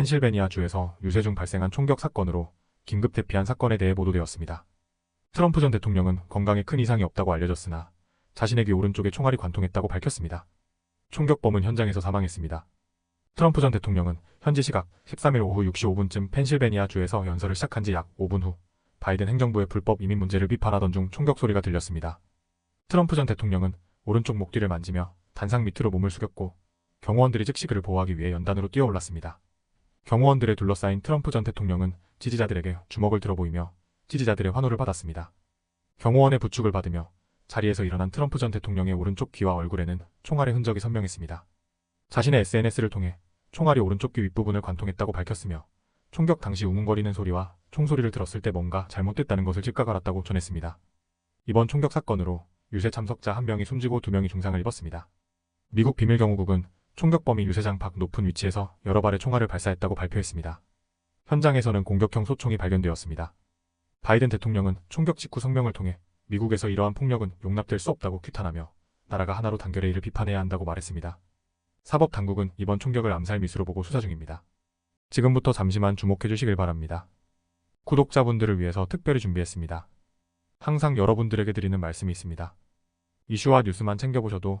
펜실베니아주에서 유세 중 발생한 총격 사건으로 긴급 대피한 사건에 대해 보도되었습니다. 트럼프 전 대통령은 건강에 큰 이상이 없다고 알려졌으나 자신의 귀 오른쪽에 총알이 관통했다고 밝혔습니다. 총격범은 현장에서 사망했습니다. 트럼프 전 대통령은 현지 시각 13일 오후 6시 5분쯤 펜실베니아주에서 연설을 시작한 지 약 5분 후 바이든 행정부의 불법 이민 문제를 비판하던 중 총격 소리가 들렸습니다. 트럼프 전 대통령은 오른쪽 목 뒤를 만지며 단상 밑으로 몸을 숙였고 경호원들이 즉시 그를 보호하기 위해 연단으로 뛰어올랐습니다. 경호원들에 둘러싸인 트럼프 전 대통령은 지지자들에게 주먹을 들어 보이며 지지자들의 환호를 받았습니다. 경호원의 부축을 받으며 자리에서 일어난 트럼프 전 대통령의 오른쪽 귀와 얼굴에는 총알의 흔적이 선명했습니다. 자신의 SNS를 통해 총알이 오른쪽 귀 윗부분을 관통했다고 밝혔으며 총격 당시 웅웅거리는 소리와 총소리를 들었을 때 뭔가 잘못됐다는 것을 즉각 알았다고 전했습니다. 이번 총격 사건으로 유세 참석자 한 명이 숨지고 두 명이 중상을 입었습니다. 미국 비밀경호국은 총격범이 유세장 밖 높은 위치에서 여러 발의 총알을 발사했다고 발표했습니다. 현장에서는 공격형 소총이 발견되었습니다. 바이든 대통령은 총격 직후 성명을 통해 미국에서 이러한 폭력은 용납될 수 없다고 규탄하며 나라가 하나로 단결해 이를 비판해야 한다고 말했습니다. 사법 당국은 이번 총격을 암살 미수로 보고 수사 중입니다. 지금부터 잠시만 주목해 주시길 바랍니다. 구독자분들을 위해서 특별히 준비했습니다. 항상 여러분들에게 드리는 말씀이 있습니다. 이슈와 뉴스만 챙겨보셔도